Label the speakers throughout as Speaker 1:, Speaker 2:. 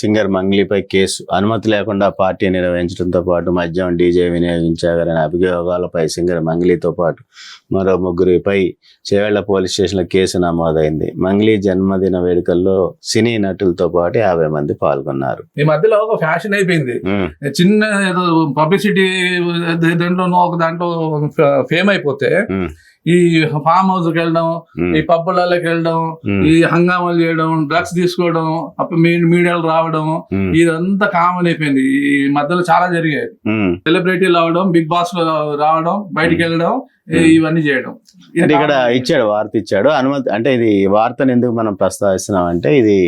Speaker 1: Singer మంగ్లీపై case. అనుమతి లేకుండా party నిర్వహించడంతో పాటు మద్యం డీజే వినియోగించారనే అభియోగాలపై సింగర్ మంగ్లీతో పాటు మరో ముగ్గురిపై చేవెళ్ళ పోలీస్ స్టేషన్లో కేసు నమోదైంది. మంగ్లీ జన్మదిన వేడుకల్లో సినీ నటులతో పాటు యాభై మంది పాల్గొన్నారు.
Speaker 2: ఈ మధ్యలో ఒక ఫ్యాషన్ అయిపోయింది. చిన్న ఏదో పబ్లిసిటీ దాంట్లోనో ఒక దాంట్లో ఫేమ్ అయిపోతే ఈ ఫామ్ హౌస్కి వెళ్ళడం ఈ పబ్బులకి వెళ్ళడం ఈ హంగామాలు చేయడం డ్రగ్స్ తీసుకోవడం అప్పుడు మీడియాలు రావడం ఇదంతా కామన్ అయిపోయింది. ఈ మధ్యలో చాలా జరిగాయి. సెలబ్రిటీలు రావడం బిగ్ బాస్లో రావడం బయటికి వెళ్ళడం ఇవన్నీ చేయడం
Speaker 1: అంటే ఇక్కడ. ఇచ్చాడు వార్త ఇచ్చాడు అనుమతి అంటే ఇది వార్తను ఎందుకు మనం ప్రస్తావిస్తున్నాం అంటే ఇది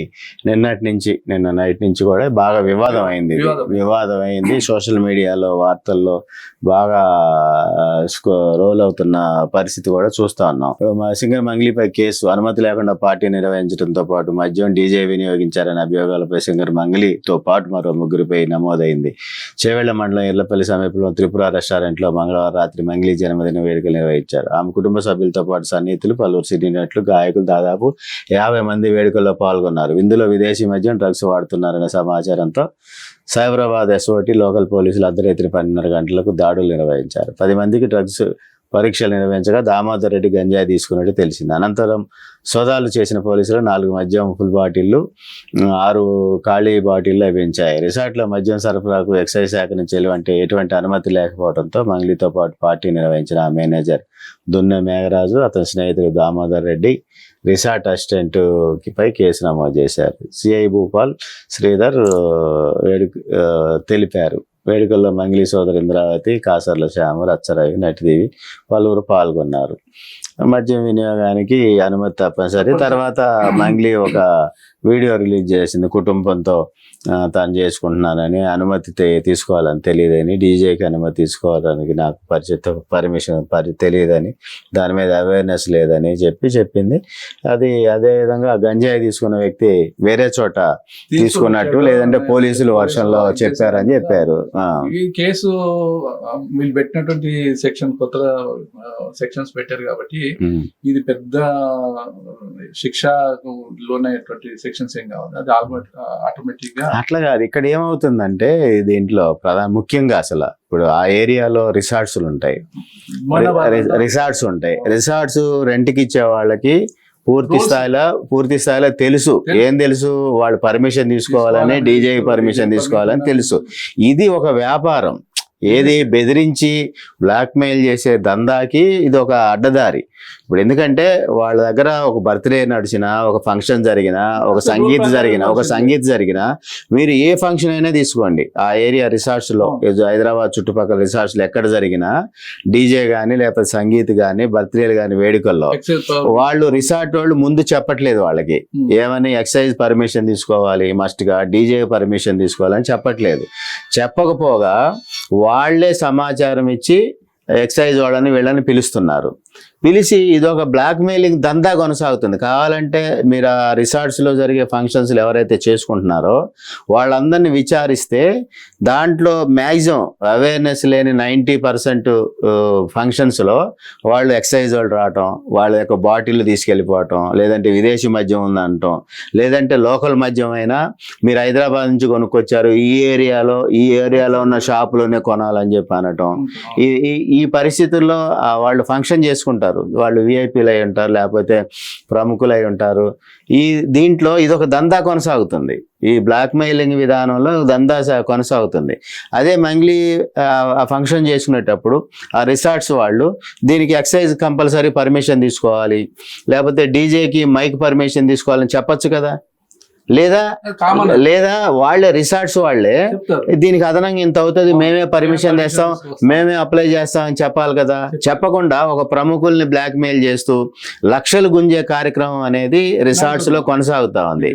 Speaker 1: నిన్నటి నుంచి నిన్న నైట్ నుంచి కూడా బాగా వివాదం అయింది.
Speaker 2: వివాదం.
Speaker 1: అయింది సోషల్ మీడియాలో వార్తల్లో బాగా రోల్ అవుతున్న పరిస్థితి కూడా చూస్తా ఉన్నాం సింగర్ మంగ్లీపై కేసు అనుమతి లేకుండా పార్టీ నిర్వహించడంతో పాటు మద్యం డీజే వినియోగించారనే అభియోగాలపై సింగర్ మంగ్లీతో పాటు మరో ముగ్గురిపై నమోదైంది చేవెళ్ళ మండలం ఇర్లపల్లి సమీపంలో త్రిపుర రెస్టారెంట్లో మంగళవారం రాత్రి మంగ్లీ జన్మదిన వేడుకలు నిర్వహించారు. ఆమె కుటుంబ సభ్యులతో పాటు సన్నిహితులు పలువురు సినీ నటులు గాయకులు దాదాపు యాభై మంది వేడుకల్లో పాల్గొన్నారు. ఇందులో విదేశీ మద్యం డ్రగ్స్ వాడుతున్నారనే సమాచారంతో సైబరాబాద్ ఎస్ఓటి లోకల్ పోలీసులు అర్ధరాత్రి పన్నెండున్నర గంటలకు దాడులు నిర్వహించారు. పది మందికి డ్రగ్స్ పరీక్షలు నిర్వహించగా దామోదర్ రెడ్డి గంజాయి తీసుకున్నట్టు తెలిసింది. అనంతరం సోదాలు చేసిన పోలీసులు నాలుగు మద్యం ఫుల్ బాటిళ్ళు ఆరు ఖాళీ బాటిళ్ళు లభించాయి రిసార్ట్లో మద్యం సరఫరాకు ఎక్సైజ్ శాఖ నుంచి ఎటువంటి ఎటువంటి అనుమతి లేకపోవడంతో మంగ్లీతో పాటు పార్టీ నిర్వహించిన ఆ మేనేజర్ దున్నె మేఘరాజు అతని స్నేహితుడు దామోదర్ రెడ్డి రిసార్ట్ అసిస్టెంట్ పై కేసు నమోదు చేశారు. సిఐ భూపాల్ శ్రీధర్ తెలిపారు. వేడుకల్లో మంగిలి సోదరి ఇంద్రావతి కాసర్ల శ్యామ రచ్చరవి నటిదేవి పలువురు పాల్గొన్నారు. మద్యం వినియోగానికి అనుమతి తప్పనిసరి. తర్వాత మంగ్లీ ఒక వీడియో రిలీజ్ చేసింది కుటుంబంతో తాను చేసుకుంటున్నానని అనుమతి తీసుకోవాలని తెలియదని డీజేకి అనుమతి తీసుకోవడానికి నాకు పరిచిత పర్మిషన్ పరి తెలియదని దాని మీద అవేర్నెస్ లేదని చెప్పి చెప్పింది. అది అదే విధంగా గంజాయి తీసుకున్న వ్యక్తి వేరే చోట తీసుకున్నట్టు లేదంటే పోలీసులు వర్షంలో చెప్పారని చెప్పారు.
Speaker 2: ఈ కేసు వీళ్ళు పెట్టినటువంటి సెక్షన్ కొత్తగా సెక్షన్స్ పెట్టారు కాబట్టి ఇది పెద్ద శిక్ష లోనటువంటి సెక్షన్స్ ఏం కావాలి? అది ఆటోమేటిక్గా
Speaker 1: అట్లా కాదు. ఇక్కడ ఏమవుతుందంటే దీంట్లో ప్రధాన ముఖ్యంగా అసలు ఇప్పుడు ఆ ఏరియాలో రిసార్ట్స్ ఉంటాయి. రిసార్ట్స్ ఉంటాయి. రిసార్ట్స్ రెంట్కి ఇచ్చే వాళ్ళకి పూర్తి. స్థాయిలో పూర్తి స్థాయిలో తెలుసు. ఏం తెలుసు? వాళ్ళు పర్మిషన్ తీసుకోవాలని, డీజే పర్మిషన్ తీసుకోవాలని. తెలుసు. ఇది ఒక వ్యాపారం. ఏది బెదిరించి బ్లాక్మెయిల్ చేసే దందాకి ఇది ఒక అడ్డదారి. ఇప్పుడు ఎందుకంటే వాళ్ళ దగ్గర ఒక బర్త్డే నడిచినా ఒక ఫంక్షన్ జరిగినా ఒక సంగీత్ జరిగినా ఒక సంగీత్ జరిగినా మీరు ఏ ఫంక్షన్ అయినా తీసుకోండి. ఆ ఏరియా రిసార్ట్స్లో హైదరాబాద్ చుట్టుపక్కల రిసార్ట్స్లో ఎక్కడ జరిగినా డీజే గానీ లేకపోతే సంగీత్ గానీ బర్త్డేలు గానీ వేడుకల్లో వాళ్ళు రిసార్ట్ వాళ్ళు ముందు చెప్పట్లేదు వాళ్ళకి. ఏమని ఎక్సైజ్ పర్మిషన్ తీసుకోవాలి మస్ట్గా డీజే పర్మిషన్ తీసుకోవాలని చెప్పట్లేదు. చెప్పకపోగా వాళ్ళే సమాచారం ఇచ్చి ఎక్సైజ్ వాళ్ళని వీళ్ళని పిలుస్తున్నారు. పిలిచి ఇదొక బ్లాక్ మెయిలింగ్ దందా కొనసాగుతుంది. కావాలంటే మీరు ఆ రిసార్ట్స్లో జరిగే ఫంక్షన్స్లో ఎవరైతే చేసుకుంటున్నారో వాళ్ళందరినీ విచారిస్తే దాంట్లో మ్యాక్సిమం అవేర్నెస్ లేని నైంటీ పర్సెంట్ ఫంక్షన్స్లో వాళ్ళు ఎక్సైజ్ వాళ్ళు రావటం వాళ్ళ యొక్క బాటిల్ తీసుకెళ్ళిపోవటం లేదంటే విదేశీ మద్యం ఉందంటాం లేదంటే లోకల్ మద్యం అయినా మీరు హైదరాబాద్ నుంచి కొనుక్కొచ్చారు ఈ ఏరియాలో ఈ ఏరియాలో ఉన్న షాపులోనే కొనాలని చెప్పి అనటం. ఈ ఈ- పరిస్థితుల్లో వాళ్ళు ఫంక్షన్ చేసుకుంటారు. వాళ్ళు విఐపీలు అయి ఉంటారు లేకపోతే ప్రముఖులు అయి ఉంటారు. ఈ దీంట్లో ఇదొక దందా కొనసాగుతుంది. ఈ బ్లాక్ మెయిలింగ్ విధానంలో దందా కొనసాగుతుంది. అదే మంగ్లీ ఆ, ఫంక్షన్ చేసుకునేటప్పుడు ఆ రిసార్ట్స్ వాళ్ళు దీనికి ఎక్సైజ్ కంపల్సరీ పర్మిషన్ తీసుకోవాలి. లేకపోతే డీజేకి మైక్ పర్మిషన్ తీసుకోవాలని చెప్పొచ్చు కదా? లేదా లేదా వాళ్ళే రిసార్ట్స్ వాళ్ళే దీనికి అదనంగా ఇంత అవుతుంది మేమే పర్మిషన్ తెస్తాం మేమే అప్లై చేస్తాం అని చెప్పాలి కదా. చెప్పకుండా ఒక ప్రముఖుల్ని బ్లాక్ మెయిల్ చేస్తూ లక్షలు గుంజే కార్యక్రమం అనేది రిసార్ట్స్లో కొనసాగుతా ఉంది.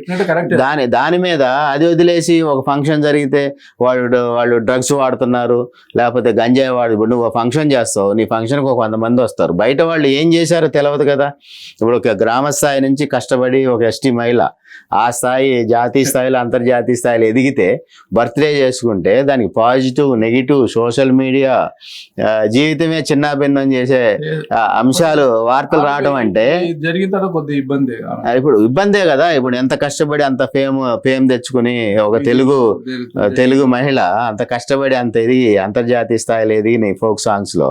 Speaker 1: దాని దాని మీద అది వదిలేసి ఒక ఫంక్షన్ జరిగితే వాళ్ళు వాళ్ళు డ్రగ్స్ వాడుతున్నారు లేకపోతే గంజాయి వాడు ఇప్పుడు నువ్వు ఫంక్షన్ చేస్తావు నీ ఫంక్షన్కి ఒక వంద మంది వస్తారు. బయట వాళ్ళు ఏం చేశారో తెలియదు కదా. ఇప్పుడు ఒక గ్రామ స్థాయి నుంచి కష్టపడి ఒక ఎస్టీ మహిళ ఆ స్థాయి జాతీయ స్థాయిలో అంతర్జాతీయ స్థాయిలో ఎదిగితే బర్త్డే చేసుకుంటే దానికి పాజిటివ్ నెగిటివ్ సోషల్ మీడియా జీవితమే చిన్నాభిన్నం చేసే అంశాలు వార్తలు రావడం అంటే
Speaker 2: కొద్దిగా ఇబ్బంది.
Speaker 1: ఇప్పుడు ఇబ్బందే కదా ఇప్పుడు ఎంత కష్టపడి అంత ఫేమ్ ఫేమ్ తెచ్చుకుని ఒక తెలుగు తెలుగు మహిళ అంత కష్టపడి అంత ఎదిగి అంతర్జాతీయ స్థాయిలో ఎదిగి నీ ఫోక్ సాంగ్స్లో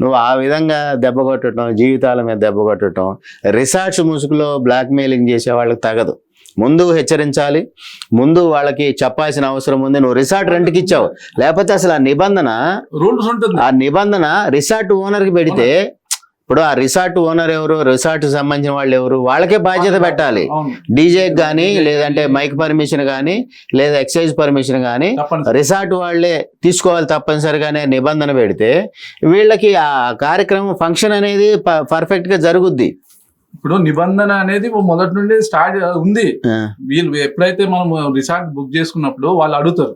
Speaker 1: నువ్వు ఆ విధంగా దెబ్బ కొట్టడం జీవితాల మీద దెబ్బ కొట్టడం రిసార్ట్స్ ముసుగులో బ్లాక్ మెయిలింగ్ చేసే వాళ్ళకి తగదు. ముందు హెచ్చరించాలి. ముందు వాళ్ళకి చెప్పాల్సిన అవసరం ఉంది. నువ్వు రిసార్ట్ రెంట్కి ఇచ్చావు. లేకపోతే అసలు ఆ నిబంధన
Speaker 2: రూల్స్ ఉంటుంది.
Speaker 1: ఆ నిబంధన రిసార్ట్ ఓనర్కి పెడితే ఇప్పుడు ఆ రిసార్ట్ ఓనర్ ఎవరు రిసార్ట్ సంబంధించిన వాళ్ళు ఎవరు వాళ్ళకే బాధ్యత పెట్టాలి. డీజే కానీ లేదంటే మైక్ పర్మిషన్ కానీ లేదా ఎక్సైజ్ పర్మిషన్ కానీ రిసార్ట్ వాళ్ళే తీసుకోవాలి తప్పనిసరిగానే నిబంధన పెడితే వీళ్ళకి ఆ కార్యక్రమం ఫంక్షన్ అనేది పర్ఫెక్ట్గా జరుగుద్ది.
Speaker 2: ఇప్పుడు నిబంధన అనేది మొదటి నుండి స్టార్ట్ ఉంది. వీళ్ళు ఎప్పుడైతే మనం రిసార్ట్ బుక్ చేసుకున్నప్పుడు వాళ్ళు అడుగుతారు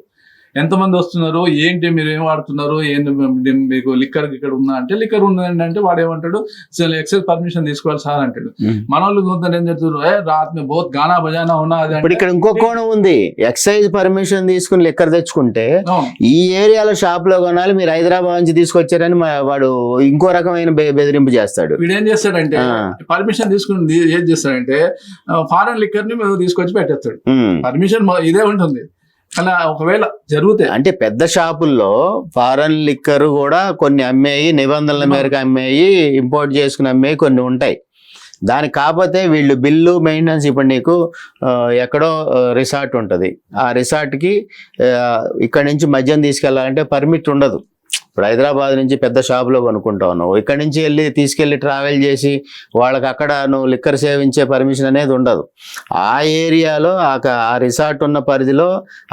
Speaker 2: ఎంతమంది వస్తున్నారు? ఏంటి మీరు ఏం వాడుతున్నారు? ఏంటి మీకు లిక్కర్ ఇక్కడ ఉందా అంటే లిక్కర్ ఉందండి అంటే వాడు ఏమంటాడు? ఎక్సైజ్ పర్మిషన్ తీసుకోవాలి సార్ అంటాడు. మన వాళ్ళు కొందరు ఏం చెప్తారు రాత్ మే బోత్ గానా బజానా ఉన్నా అది
Speaker 1: ఇక్కడ ఇంకో కోణం ఉంది. ఎక్సైజ్ పర్మిషన్ తీసుకుని లెక్కర్ తెచ్చుకుంటే. ఈ ఏరియాలో షాప్లో కొనాలి మీరు హైదరాబాద్ నుంచి తీసుకొచ్చారని వాడు ఇంకో రకమైన బెదిరింపు చేస్తాడు.
Speaker 2: వీడు ఏం చేస్తాడంటే. పర్మిషన్ తీసుకుని ఏం చేస్తాడంటే ఫారెన్ లిక్కర్ని మేము తీసుకొచ్చి పెట్టేస్తాడు. పర్మిషన్ ఇదే ఉంటుంది. అలా ఒకవేళ జరిగితే.
Speaker 1: అంటే పెద్ద షాపుల్లో ఫారెన్ లిక్కర్ కూడా కొన్ని అమ్మేయి నిబంధనల మేరకు అమ్మేయి ఇంపోర్ట్ చేసుకుని అమ్మేయి కొన్ని ఉంటాయి. దానికి కాకపోతే వీళ్ళు బిల్లు మెయింటెనెన్స్ ఇప్పుడు నీకు ఎక్కడో రిసార్ట్ ఉంటుంది. ఆ రిసార్ట్కి ఇక్కడ నుంచి మద్యం తీసుకెళ్ళాలంటే పర్మిట్ ఉండదు. ఇప్పుడు హైదరాబాద్ నుంచి పెద్ద షాపులో కొనుక్కుంటా ఉన్నావు. ఇక్కడ నుంచి వెళ్ళి తీసుకెళ్ళి ట్రావెల్ చేసి వాళ్ళకి అక్కడ నువ్వు లిక్కర్ సేవించే పర్మిషన్ అనేది ఉండదు. ఆ ఏరియాలో ఆ రిసార్ట్ ఉన్న పరిధిలో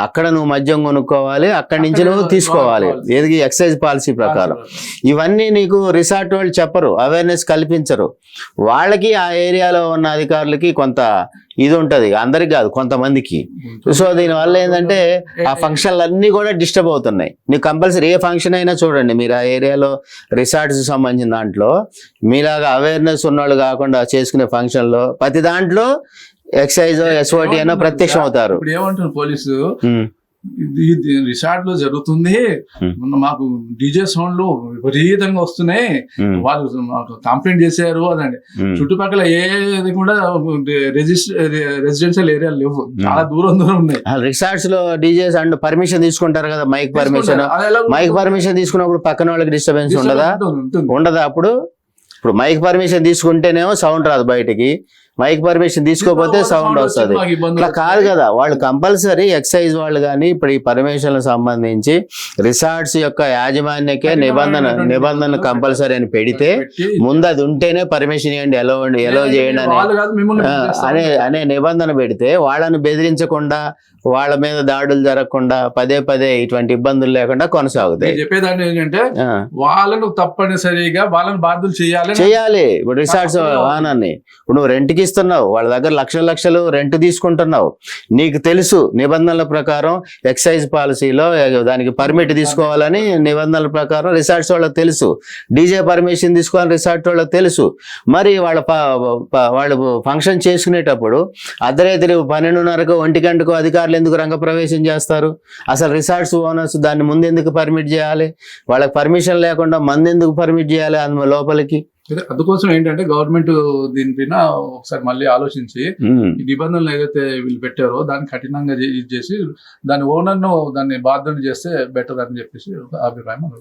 Speaker 1: అక్కడ నువ్వు మద్యం కొనుక్కోవాలి అక్కడి నుంచి నువ్వు తీసుకోవాలి. ఏది ఎక్సైజ్ పాలసీ ప్రకారం. ఇవన్నీ నీకు రిసార్ట్ వాళ్ళు చెప్పరు అవేర్నెస్ కల్పించరు. వాళ్ళకి ఆ ఏరియాలో ఉన్న అధికారులకి కొంత ఇది ఉంటది అందరికి కాదు కొంతమందికి. సో దీనివల్ల ఏంటంటే ఆ ఫంక్షన్లు అన్నీ కూడా డిస్టర్బ్ అవుతున్నాయి. నీకు కంపల్సరీ ఏ ఫంక్షన్ అయినా చూడండి మీరు ఆ ఏరియాలో రిసార్ట్స్ సంబంధించిన దాంట్లో మీలాగా అవేర్నెస్ ఉన్నవాళ్ళు కాకుండా చేసుకునే ఫంక్షన్లో ప్రతి దాంట్లో ఎక్సైజ్ ఎస్ఓటి అనో ప్రత్యక్షం అవుతారు
Speaker 2: ఏమంటారు పోలీసు? ఇది రిసార్ట్లో జరుగుతుంది. మాకు డీజే సౌండ్లు విపరీతంగా వస్తున్నాయి. వాళ్ళు మాకు కంప్లైంట్ చేశారు అదండి. చుట్టుపక్కల ఏది కూడా రెసిడెన్షియల్ ఏరియా లేవు. చాలా దూరం దూరం ఉన్నాయి.
Speaker 1: రిసార్ట్స్లో డీజేస్ అండ్ పర్మిషన్ తీసుకుంటారు కదా మైక్ పర్మిషన్. మైక్ పర్మిషన్ తీసుకున్నప్పుడు పక్కన వాళ్ళకి డిస్టర్బెన్స్ ఉండదా. ఉండదా అప్పుడు? ఇప్పుడు మైక్ పర్మిషన్ తీసుకుంటేనేమో సౌండ్ రాదు బయటికి. మైక్ పర్మిషన్ తీసుకోకపోతే సౌండ్ వస్తుంది. ఇట్లా కాదు కదా వాళ్ళు కంపల్సరీ ఎక్సైజ్ వాళ్ళు కానీ ఇప్పుడు ఈ పర్మిషన్లకు సంబంధించి రిసార్ట్స్ యొక్క యాజమాన్యకే నిబంధన నిబంధన కంపల్సరీ అని పెడితే ముందు అది ఉంటేనే పర్మిషన్ ఇవ్వండి ఎలా ఎలా చేయండి అని. అనే అనే నిబంధన పెడితే వాళ్ళని బెదిరించకుండా వాళ్ళ మీద దాడులు జరగకుండా పదే పదే ఇటువంటి ఇబ్బందులు లేకుండా కొనసాగుతాయి.
Speaker 2: నేను చెప్పేదాన్ని ఏంటంటే వాళ్ళను తప్పనిసరిగా వాళ్ళని బాధ్యులు చేయాలి
Speaker 1: చేయాలి. ఇప్పుడు రిసార్ట్స్ వాహనాన్ని. ఇప్పుడు నువ్వు రెంట్కి ఇస్తున్నావు వాళ్ళ దగ్గర లక్షల లక్షలు రెంట్ తీసుకుంటున్నావు. నీకు తెలుసు నిబంధనల ప్రకారం ఎక్సైజ్ పాలసీలో దానికి పర్మిట్ తీసుకోవాలని నిబంధనల ప్రకారం రిసార్ట్స్ వాళ్ళకి తెలుసు. డీజే పర్మిషన్ తీసుకోవాలని రిసార్ట్ వాళ్ళకి తెలుసు. మరి వాళ్ళ వాళ్ళు ఫంక్షన్ చేసుకునేటప్పుడు అర్ధరాత్రి పన్నెండున్నరకు ఒంటి గంటకు అధికారులు ఎందుకు రంగప్రవేశం చేస్తారు? అసలు రిసార్ట్స్ ఓనర్స్ దాన్ని ముందు ఎందుకు పర్మిట్ చేయాలి? వాళ్ళకి పర్మిషన్ లేకుండా మంది ఎందుకు పర్మిట్ చేయాలి అందులో లోపలికి?
Speaker 2: అందుకోసం ఏంటంటే గవర్నమెంట్ దీనిపైన ఒకసారి మళ్ళీ ఆలోచించి. ఈ నిబంధనలు ఏదైతే వీళ్ళు పెట్టారో దాన్ని కఠినంగా ఇది చేసి దాని ఓనర్ను దాన్ని బాధ్యత చేస్తే బెటర్ అని చెప్పేసి ఒక అభిప్రాయం